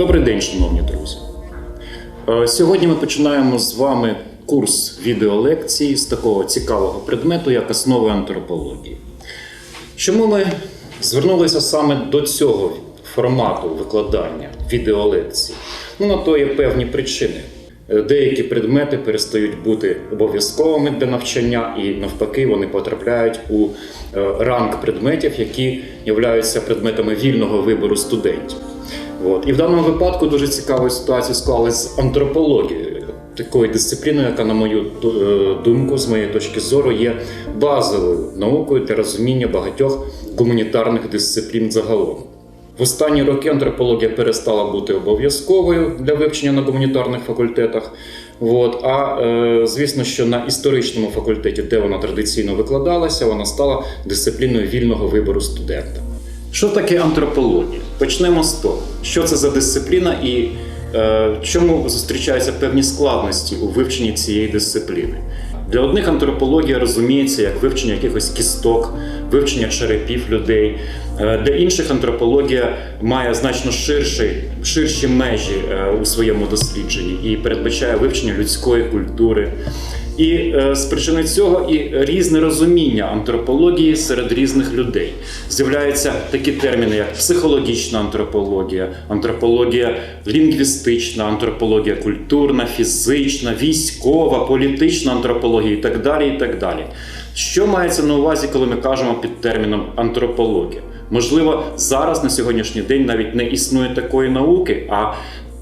Добрий день, шановні друзі. Е, Сьогодні ми починаємо з вами курс відеолекцій з такого цікавого предмету, як основи антропології. Чому ми звернулися саме до цього формату викладання відеолекцій? Ну, на то є певні причини. Е, Деякі предмети перестають бути обов'язковими для навчання, і навпаки, вони потрапляють у е, ранг предметів, які являються предметами вільного вибору студентів. От. І в даному випадку дуже цікава ситуація склалась з антропологією, такою дисципліною, яка, на мою е, думку, з моєї точки зору, є базовою наукою для розуміння багатьох гуманітарних дисциплін загалом. В останні роки антропологія перестала бути обов'язковою для вивчення на гуманітарних факультетах. От. А е, звісно, що на історичному факультеті, де вона традиційно викладалася, вона стала дисципліною вільного вибору студента. Що таке антропологія? Почнемо з того, що це за дисципліна і е, чому зустрічаються певні складності у вивченні цієї дисципліни. Для одних антропологія розуміється як вивчення якихось кісток, вивчення черепів людей. Е, Для інших антропологія має значно ширші, ширші межі е, у своєму дослідженні і передбачає вивчення людської культури. І е, з причини цього і різне розуміння антропології серед різних людей. З'являються такі терміни, як психологічна антропологія, антропологія лінгвістична, антропологія культурна, фізична, військова, політична антропологія і так далі. і так далі. Що мається на увазі, коли ми кажемо під терміном антропологія? Можливо, зараз на сьогоднішній день навіть не існує такої науки, а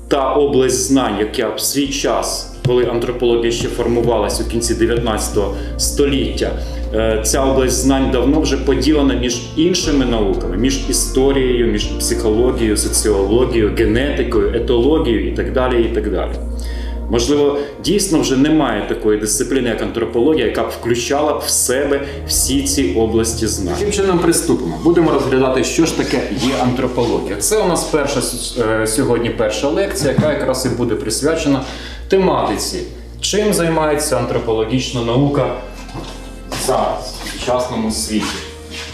та область знань, яка в свій час, коли антропологія ще формувалась у кінці 19 століття, е, ця область знань давно вже поділена між іншими науками, між історією, між психологією, соціологією, генетикою, етологією і так далі. і так далі. Можливо, дійсно вже немає такої дисципліни, як антропологія, яка б включала б в себе всі ці області знань. Таким чином приступимо. Будемо розглядати, що ж таке є антропологія. Це у нас перша е, сьогодні перша лекція, яка якраз і буде присвячена тематиці, чим займається антропологічна наука зараз в сучасному світі.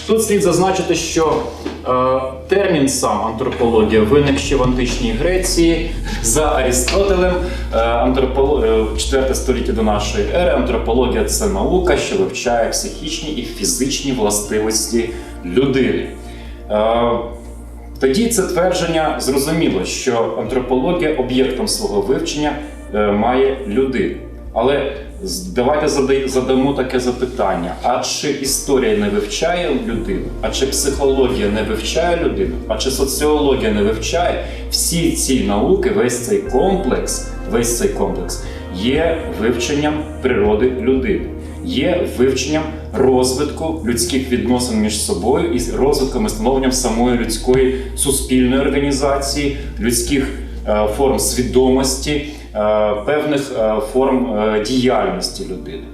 Тут слід зазначити, що е, термін сам антропологія виник ще в античній Греції за Арістотелем. Е, антрополо... е, 4 століття до нашої ери. Антропологія це наука, що вивчає психічні і фізичні властивості людини. Е, тоді це твердження зрозуміло, що антропологія об'єктом свого вивчення е, має людину. Але давайте задамо таке запитання: а чи історія не вивчає людину? А чи психологія не вивчає людину? А чи соціологія не вивчає? Всі ці науки, весь цей комплекс, весь цей комплекс є вивченням природи людини, є вивченням розвитку людських відносин між собою і розвитком і становленням самої людської суспільної організації, людських е, форм свідомості, певних е, форм е, діяльності людини.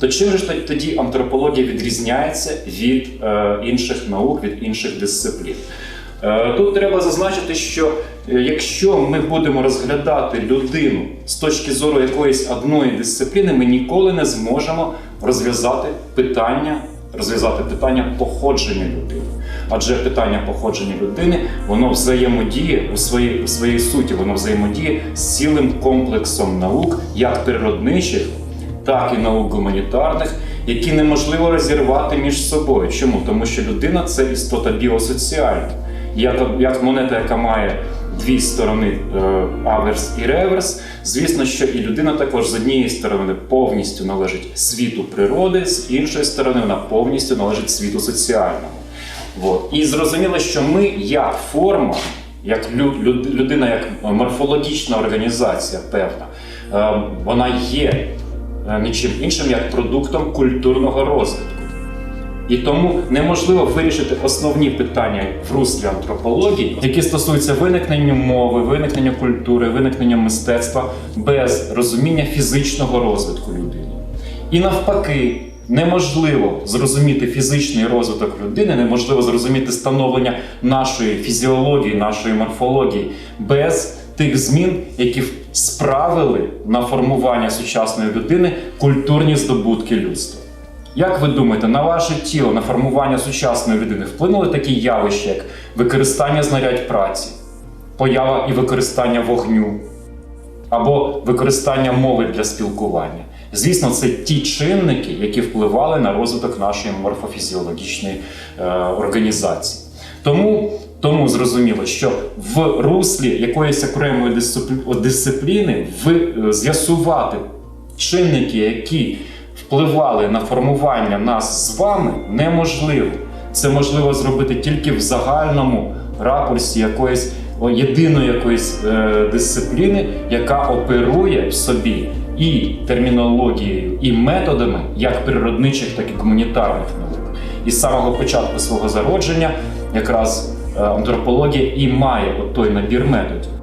То чим же тоді антропологія відрізняється від е, інших наук, від інших дисциплін? Е, Тут треба зазначити, що е, якщо ми будемо розглядати людину з точки зору якоїсь одної дисципліни, ми ніколи не зможемо розв'язати питання, розв'язати питання походження людини. Адже питання походження людини воно взаємодіє у своїй, у своїй суті, воно взаємодіє з цілим комплексом наук, як природничих, так і наук гуманітарних, які неможливо розірвати між собою. Чому? Тому що людина це істота біосоціальна. Як, як монета, яка має дві сторони е, аверс і реверс, звісно, що і людина також з однієї сторони повністю належить світу природи, з іншої сторони вона повністю належить світу соціальному. От. І зрозуміло, що ми як форма, як лю- лю- людина, як морфологічна організація певна, е, вона є е, нічим іншим, як продуктом культурного розвитку. І тому неможливо вирішити основні питання в руслі антропології, які стосуються виникнення мови, виникнення культури, виникнення мистецтва без розуміння фізичного розвитку людини. І навпаки, неможливо зрозуміти фізичний розвиток людини, неможливо зрозуміти становлення нашої фізіології, нашої морфології без тих змін, які справили на формування сучасної людини культурні здобутки людства. Як ви думаєте, на ваше тіло, на формування сучасної людини вплинули такі явища, як використання знарядь праці, поява і використання вогню, або використання мови для спілкування. Звісно, це ті чинники, які впливали на розвиток нашої морфофізіологічної е, організації. Тому, тому зрозуміло, що в руслі якоїсь окремої дисципліни е, з'ясувати чинники, які впливали на формування нас з вами, неможливо. Це можливо зробити тільки в загальному ракурсі якоїсь єдиної якоїсь е, дисципліни, яка оперує в собі і термінологією, і методами як природничих, так і гуманітарних наук. І з самого початку свого зародження якраз е, антропологія і має от той набір методів.